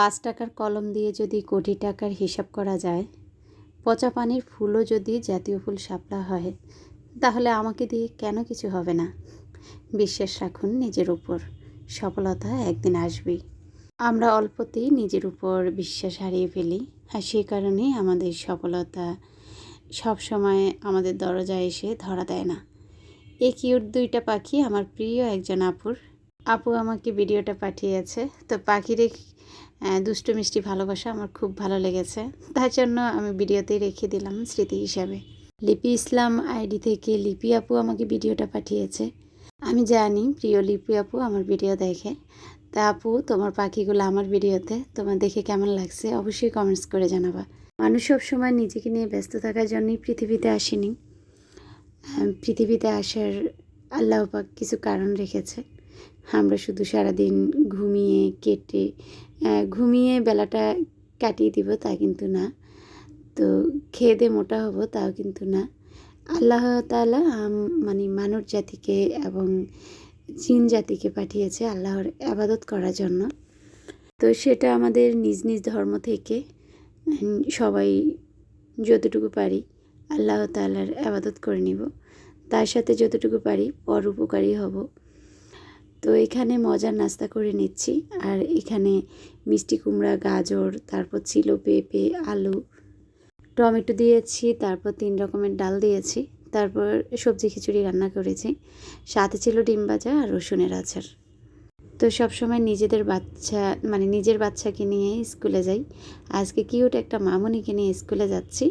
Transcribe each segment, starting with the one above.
পাঁচ টাকার কলম দিয়ে যদি কোটি টাকার হিসাব করা যায়, পচা পানির ফুলও যদি জাতীয় ফুল শাপলা হয়, তাহলে আমাকে দিয়ে কেন কিছু হবে না? বিশ্বাস রাখুন নিজের উপর, সফলতা একদিন আসবেই। আমরা অল্পতেই নিজের উপর বিশ্বাস হারিয়ে ফেলি, আর সেই কারণেই আমাদের সফলতা সব সময় আমাদের দরজায় এসে ধরা দেয় না। এই কিউট দুইটা পাখি আমার প্রিয় একজন আপুর আপু আমাকে ভিডিওটা পাঠিয়েছে। তো পাখির দুষ্টু মিষ্টি ভালোবাসা আমার খুব ভালো লেগেছে। তার জন্য আমি ভিডিওতেই রেখে দিলাম স্মৃতি হিসাবে। লিপি ইসলাম আইডি থেকে লিপি আপু আমাকে ভিডিওটা পাঠিয়েছে। আমি জানি প্রিয় লিপি আপু আমার ভিডিও দেখে। তা আপু, তোমার পাখিগুলো আমার ভিডিওতে, তোমার দেখে কেমন লাগছে অবশ্যই কমেন্টস করে জানাবা। মানুষ সবসময় নিজেকে নিয়ে ব্যস্ত থাকার জন্যই পৃথিবীতে আসেনি। পৃথিবীতে আসার আল্লাহ পাক কিছু কারণ রেখেছে। আমরা শুধু সারাদিন ঘুমিয়ে কেটে ঘুমিয়ে বেলাটা কাটিয়ে দিব, তা কিন্তু না। তো খেয়ে দিয়ে মোটা হব, তাও কিন্তু না। আল্লাহ তাআলা মানে মানব জাতিকে এবং চীন জাতিকে পাঠিয়েছে আল্লাহর আবাদত করার জন্য। তো সেটা আমাদের নিজ নিজ ধর্ম থেকে সবাই যতটুকু পারি আল্লাহ তাআলার আবাদত করে নিব। তার সাথে যতটুকু পারি পর উপকারী হব। তো এখানে মজার নাস্তা করে নিচ্ছি। আর এখানে মিষ্টি কুমড়া, গাজর, তারপর ছিল পেঁপে, আলু, টমেটো দিয়েছি, তারপর তিন রকমের ডাল দিয়েছি, তারপর সবজি খিচুড়ি রান্না করেছি। সাথে ছিল ডিম ভাজা আর রসুনের আচার। তো সবসময় নিজেদের বাচ্চা মানে নিজের বাচ্চাকে নিয়ে স্কুলে যাই। আজকে কিউট একটা মামনিকে নিয়ে স্কুলে যাচ্ছি।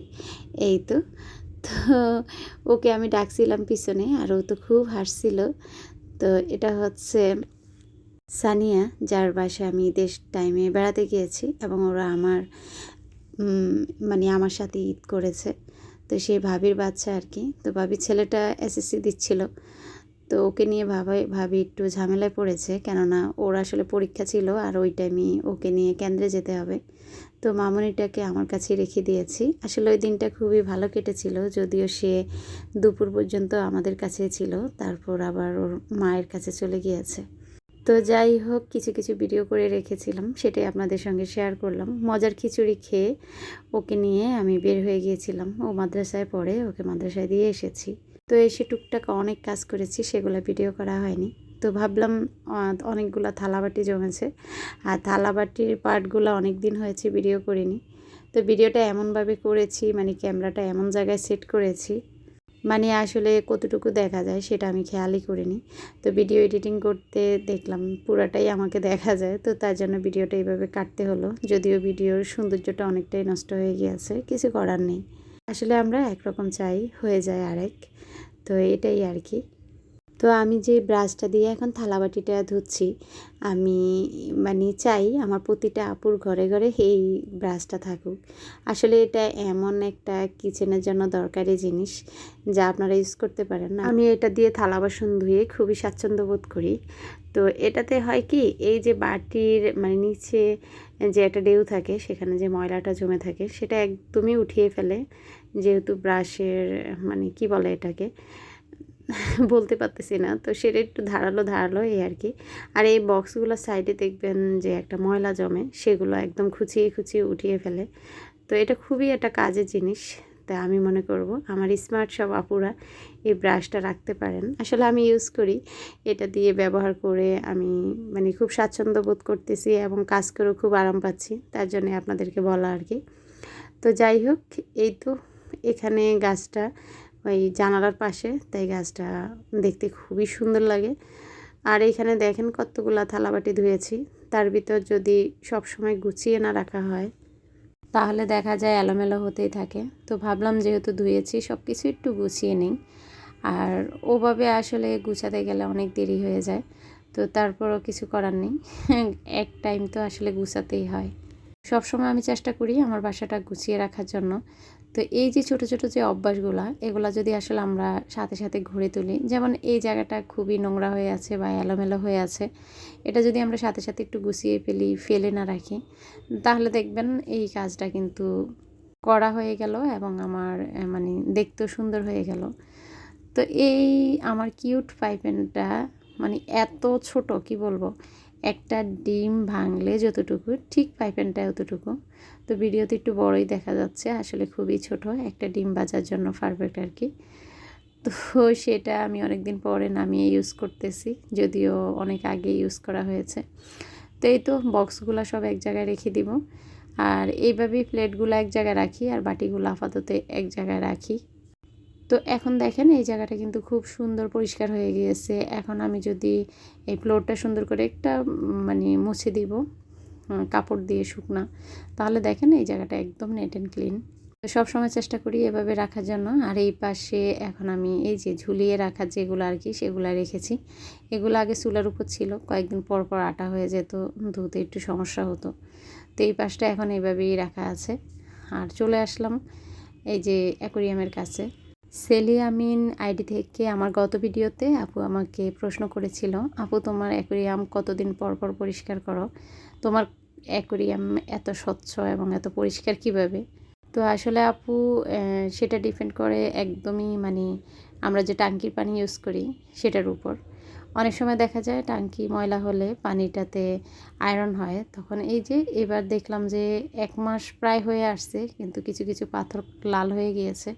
এই তো তো ওকে আমি ডাকছিলাম পিছনে আর ও তো খুব হাসছিল। তো এটা হচ্ছে সানিয়া, যার বাসায় আমি দেশ টাইমে বেড়াতে গিয়েছি এবং ওরা আমার মানে আমার সাথে ঈদ করেছে। তো সেই ভাবির বাচ্চা আর কি। তো ভাবির ছেলেটা এসএসসি দিচ্ছিল। তো ওকে নিয়ে ভাবাই ভাবি একটু ঝামেলায় পড়েছে। কেননা ওর আসলে পরীক্ষা ছিল আর ওই টাইমে ওকে নিয়ে কেন্দ্রে যেতে হবে। তো মামনিটাকে আমার কাছে রেখে দিয়েছি। আসলে ওই দিনটা খুবই ভালো কেটেছিল, যদিও সে দুপুর পর্যন্ত আমাদের কাছে ছিল, তারপর আবার ওর মায়ের কাছে চলে গিয়েছে। তো যাই হোক, কিছু কিছু ভিডিও করে রেখেছিলাম, সেটাই আপনাদের সঙ্গে শেয়ার করলাম। মজার খিচুড়ি খেয়ে ওকে নিয়ে আমি বের হয়ে গিয়েছিলাম। ও মাদ্রাসায় পড়ে, ওকে মাদ্রাসায় দিয়ে এসেছি। তো এসে টুকটাক অনেক কাজ করেছি, সেগুলো ভিডিও করা হয়নি। তো ভাবলাম অনেকগুলো থালাবাটি জমেছে। আর থালাবাটির পার্টগুলো অনেক দিন হয়েছে ভিডিও করিনি। তো ভিডিওটা এমনভাবে করেছি মানে ক্যামেরাটা এমন জায়গায় সেট করেছি মানে আসলে কতটুকু দেখা যায় সেটা আমি খেয়ালই করিনি। তো ভিডিও এডিটিং করতে দেখলাম পুরাটাই আমাকে দেখা যায়, তো তার জন্য ভিডিওটা এইভাবে কাটতে হলো। যদিও ভিডিওর সৌন্দর্যটা অনেকটাই নষ্ট হয়ে গিয়েছে, কিছু করার নেই। আসলে আমরা একরকম চাই, হয়ে যায় আরেক। তো এটাই আর কি তো আমি যে ব্রাশটা দিয়ে এখন থালাবাটিটা ধুচ্ছি, আমি মানে চাই আমার প্রতিটা আপুর ঘরে ঘরে এই ব্রাশটা থাকুক। আসলে এটা এমন একটা কিচেনের জন্য দরকারি জিনিস যা আপনারা ইউজ করতে পারেন না। আমি এটা দিয়ে থালা বাসন ধুয়ে খুবই স্বাচ্ছন্দ্য বোধ করি। তো এটাতে হয় কি, এই যে বাটির মানে নিচে যে একটা ডেউ থাকে, সেখানে যে ময়লাটা জমে থাকে, সেটা একদমই উঠিয়ে ফেলে। যেহেতু ব্রাশের মানে কি বলে এটাকে, বলতে পারতেছি না। তো সেটা একটু ধারালো ধারালো এই আর কি। আর এই বক্সগুলোর সাইডে দেখবেন যে একটা ময়লা জমে, সেগুলো একদম খুঁচিয়ে খুঁচিয়ে উঠিয়ে ফেলে। তো এটা খুবই একটা কাজের জিনিস, তা আমি মনে করব। আমার স্মার্ট সব আপুরা এই ব্রাশটা রাখতে পারেন। আসলে আমি ইউজ করি। এটা দিয়ে ব্যবহার করে আমি মানে খুব স্বাচ্ছন্দ্য বোধ করতেছি এবং কাজ করেও খুব আরাম পাচ্ছি। তার জন্য আপনাদেরকে বলা আর কি। তো যাই হোক, এই তো এখানে গাছটা ওই জানালার পাশে, তাই গাছটা দেখতে খুবই সুন্দর লাগে। আর এখানে দেখেন কতগুলা থালাবাটি ধুয়েছি। তার ভিতর যদি সব সময় গুছিয়ে না রাখা হয়, তাহলে দেখা যায় এলোমেলো হতেই থাকে। তো ভাবলাম যেহেতু ধুয়েছি সব কিছু একটু গুছিয়ে নিই। আর ওভাবে আসলে গুছাতে গেলে অনেক দেরি হয়ে যায়। তো তারপরও কিছু করার নেই। এক টাইম তো আসলে গুছাতেই হয়। সবসময় আমি চেষ্টা করি আমার বাসাটা গুছিয়ে রাখার জন্য। তো এই যে ছোট ছোট যে অভ্যাসগুলা, এগুলা যদি আসলে আমরা সাথে সাথে ঘুরে তুলি, যেমন এই জায়গাটা খুবই নোংরা হয়ে আছে বা এলোমেলো হয়ে আছে, এটা যদি আমরা সাথে সাথে একটু গুছিয়ে ফেলি, ফেলে না রাখি, তাহলে দেখবেন এই কাজটা কিন্তু করা হয়ে গেল এবং আমার মানে দেখতেও সুন্দর হয়ে গেল। তো এই আমার কিউট পাইপেনটা মানে এত ছোট, কি বলব? একটা ডিম ভাঙলে যতটুকু, ঠিক পাইপেনটা অতটুকু তো ভিডিওতে একটু বড়ই দেখা যাচ্ছে। আসলে খুবই ছোট, একটা ডিম বাজার জন্য পারফেক্ট আর কি তো সেটা আমি অনেক দিন পরে নামিয়ে ইউজ করতেছি, যদিও অনেক আগে ইউজ করা হয়েছে। তো এই তো বক্সগুলো সব এক জায়গায় রেখে দিব। আর এইভাবেই প্লেটগুলো এক জায়গায় রাখি আর বাটিগুলো আপাতত এক জায়গায় রাখি। তো এখন দেখেন এই জায়গাটা কিন্তু খুব সুন্দর পরিষ্কার হয়ে গিয়েছে। এখন আমি যদি এই ফ্লোরটা সুন্দর করে একটা মানে মুছে দিব কাপড় দিয়ে শুকনা। তাহলে দেখেন এই জায়গাটা একদম নেট অ্যান্ড ক্লিন তো সবসময় চেষ্টা করি এভাবে রাখার জন্য। আর এই পাশে এখন আমি এই যে ঝুলিয়ে রাখার যেগুলো আর কি, সেগুলো রেখেছি। এগুলো আগে চুলার উপর ছিল। কয়েকদিন পর পর আটা হয়ে যেত, ধুতে একটু সমস্যা হতো। তো এই পাশটা এখন এইভাবেই রাখা আছে। আর চলে আসলাম এই যে অ্যাকোরিয়ামের কাছে। সেলিয়ামিন আইডি থেকে আমার গত ভিডিওতে আপু আমাকে প্রশ্ন করেছিল, আপু, তোমার অ্যাকোরিয়াম কতদিন পর পর পরিষ্কার করো? তোমার অ্যাকোরিয়াম এত স্বচ্ছ এবং এত পরিষ্কার কীভাবে? তো আসলে আপু সেটা ডিপেন্ড করে একদমই মানে আমরা যে টাঙ্কির পানি ইউজ করি সেটার উপর। অনেক সময় দেখা যায় টাঙ্কি ময়লা হলে পানিটাতে আয়রন হয়। তখন এই যে এবার দেখলাম যে এক মাস প্রায় হয়ে আসছে, কিন্তু কিছু কিছু পাথর লাল হয়ে গিয়েছে।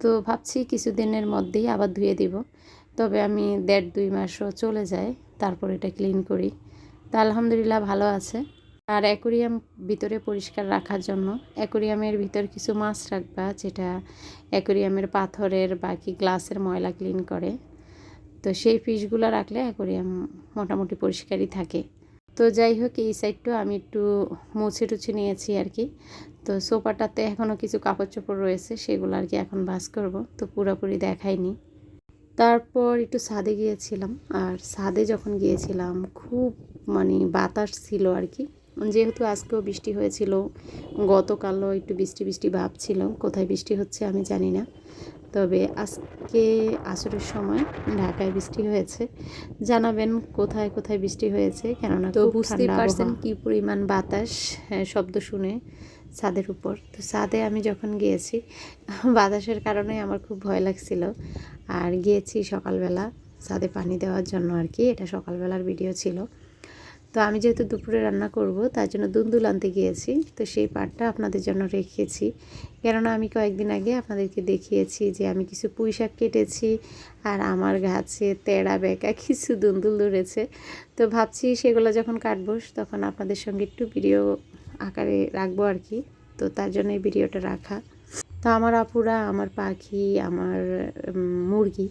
তো ভাবছি কিছুদিনের মধ্যেই আবার ধুয়ে দিব। তবে আমি দেড়, দুই মাসও চলে যায়, তারপর এটা ক্লিন করি। তা আলহামদুলিল্লাহ ভালো আছে। আর অ্যাকোরিয়াম ভিতরে পরিষ্কার রাখার জন্য অ্যাকোরিয়ামের ভিতর কিছু মাছ রাখবা, যেটা অ্যাকোরিয়ামের পাথরের বাকি গ্লাসের ময়লা ক্লিন করে। তো সেই ফিশগুলো রাখলে অ্যাকোরিয়াম মোটামুটি পরিষ্কারই থাকে। তো যাই হোক, এই সাইডটাও আমি একটু মুছে টুছে নিয়েছি আর কি তো সোফাটাতে এখনও কিছু কাপড় চোপড় রয়েছে, সেগুলো আর কি এখন বাস করব। তো পুরোপুরি দেখাইনি। তারপর একটু ছাদে গিয়েছিলাম, আর ছাদে যখন গিয়েছিলাম, খুব মানে বাতাস ছিল আর কি। যেহেতু আজকেও বৃষ্টি হয়েছিল গতকালও একটু বৃষ্টি বৃষ্টি ভাব ছিল কোথায় বৃষ্টি হচ্ছে আমি জানি না। তবে আজকে আসরের সময় ঢাকায় বৃষ্টি হয়েছে। জানাবেন কোথায় কোথায় বৃষ্টি হয়েছে কেননা তো বুঝতেই পারছেন কি পরিমাণ বাতাস হ্যাঁ, শব্দ শুনে ছাদের উপর। তো ছাদে আমি যখন গিয়েছি বাতাসের কারণে আমার খুব ভয় লাগছিল। আর গিয়েছি সকালবেলা ছাদে পানি দেওয়ার জন্য আর কি এটা সকালবেলার ভিডিও ছিল। তো আমি যেহেতু দুপুরে রান্না করব, তার জন্য দুন্দুল আনতে গিয়েছি। তো সেই পাটটা আপনাদের জন্য রেখেছি। কেননা আমি কয়েকদিন আগে আপনাদেরকে দেখিয়েছি যে আমি কিছু পুঁই শাক কেটেছি আর আমার গাছে তেড়া, বেঁকা কিছু দুন্দুল ধরেছে। তো ভাবছি সেগুলো যখন কাটবো, তখন আপনাদের সঙ্গে একটু ভিডিও আকারে রাখব আর কি। তো তার জন্য এই ভিডিওটা রাখা। তো আমার আপুরা, আমার পাখি, আমার মুরগি,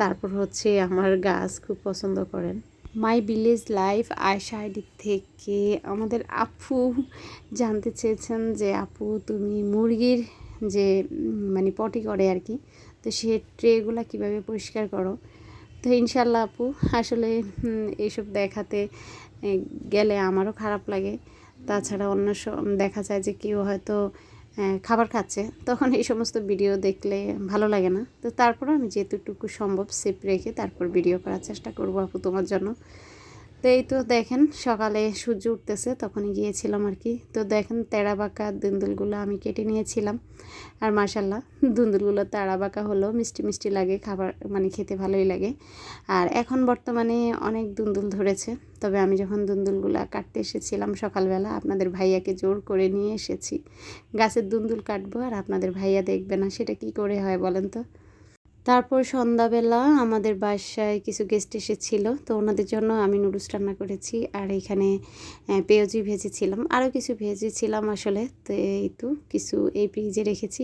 তারপর হচ্ছে আমার গাছ খুব পছন্দ করেন। My village life Ayesha ID থেকে আমাদের আপু জানতে চেয়েছেন যে, আপু, তুমি মুরগির যে মানে পটি করে আর কি তো সে ট্রেগুলো কীভাবে পরিষ্কার করো? তো ইনশাল্লাহ আপু, আসলে এইসব দেখাতে গেলে আমারও খারাপ লাগে। তাছাড়া অন্য দেখা যায় যে কেউ হয়তো খাবার খাচ্ছে। তখন এই সমস্ত ভিডিও দেখলে ভালো লাগে না। তো তারপরে আমি যেহেতুটুকু সম্ভব সেফ রেখে তারপর ভিডিও করার চেষ্টা করব আপু তোমার জন্য। তো এই তো দেখেন সকালে সূর্য উঠতেছে, তখনই গিয়েছিলাম আর কি। তো দেখেন তেড়া বাঁকা দুন্দুলগুলো আমি কেটে নিয়েছিলাম। আর মাসাল্লাহ দুন্দুলগুলো তেড়া বাঁকা হলেও মিষ্টি মিষ্টি লাগে, খাবার মানে খেতে ভালোই লাগে। আর এখন বর্তমানে অনেক দুন্দুল ধরেছে, তবে আমি যখন দুন্দুলগুলো কাটতে এসেছিলাম সকালবেলা, আপনাদের ভাইয়াকে জোর করে নিয়ে এসেছি। গাছের দুন্দুল কাটবো আর আপনাদের ভাইয়া দেখবে না, সেটা কি করে হয় বলেন তো? তারপর সন্ধ্যাবেলা আমাদের বাসায় কিছু গেস্ট এসেছিল, তো ওনাদের জন্য আমি নুডলস রান্না করেছি আর এখানে পেঁয়াজি ভেজেছিলাম। আরও কিছু ভেজেছিলাম আসলে, তো এই তো কিছু এই ফ্রিজে রেখেছি।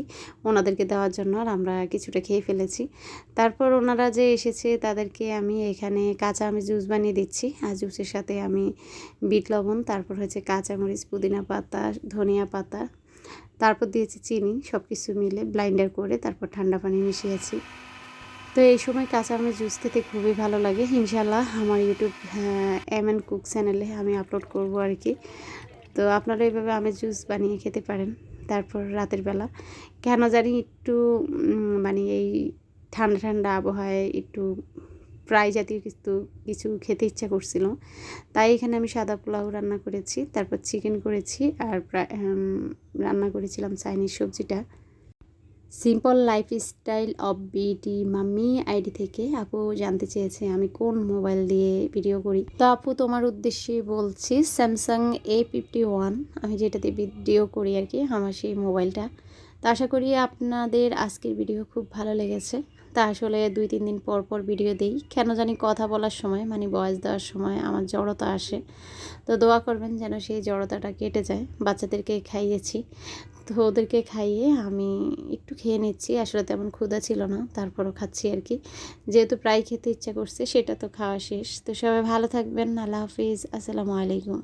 ওনাদেরকে দেওয়ার জন্য আর আমরা কিছুটা খেয়ে ফেলেছি। তারপর ওনারা যে এসেছে তাদেরকে আমি এখানে কাঁচা আমি জুস বানিয়ে দিচ্ছি। আর জুসের সাথে আমি বিট লবণ, তারপর হচ্ছে কাঁচামরিচ, পুদিনা পাতা, ধনিয়া পাতা, তারপর দিয়েছি চিনি সব কিছু মিলে ব্লাইন্ডার করে তারপর ঠান্ডা পানি মিশিয়েছি। তো এই সময় কাঁচা আমের জুস খেতে খুবই ভালো লাগে। ইনশাল্লাহ আমার ইউটিউব এম এন কুক চ্যানেলে আমি আপলোড করব আর কি। তো আপনারা এইভাবে আমের জুস বানিয়ে খেতে পারেন তারপর রাতের বেলা। কেন জানি একটু মানে এই ঠান্ডা ঠান্ডা আবহাওয়ায় একটু ফ্রাই জাতীয় কিছু কিছু খেতে ইচ্ছা করছিল। তাই এখানে আমি সাদা পোলাও রান্না করেছি, তারপর চিকেন করেছি আর রান্না করেছিলাম চাইনিজ সবজিটা। Simple lifestyle of BT mummy ID থেকে আপু জানতে চেয়েছে আমি কোন মোবাইল দিয়ে ভিডিও করি। তো আপু তোমার উদ্দেশ্যে বলছি স্যামসাং এ ফিফটি ওয়ান আমি যেটাতে ভিডিও করি আর কি আমার সেই মোবাইলটা তো আশা করি আপনাদের আজকের ভিডিও খুব ভালো লেগেছে। তা আসলে দুই তিন দিন পর পর ভিডিও দিই। কেন জানি কথা বলার সময় মানে বয়স দেওয়ার সময় আমার জড়তা আসে। তো দোয়া করবেন যেন সেই জড়তাটা কেটে যায়, বাচ্চাদেরকে খাইয়েছি। তো ওদেরকে খাইয়ে আমি একটু খেয়ে নিচ্ছি। আসলে তেমন ক্ষুধা ছিল না, তারপরও খাচ্ছি আর কি। যেহেতু প্রায় খেতে ইচ্ছা করছে, সেটা তো খাওয়া শেষ। তো সবাই ভালো থাকবেন, আল্লাহ হাফিজ। আসসালামু আলাইকুম।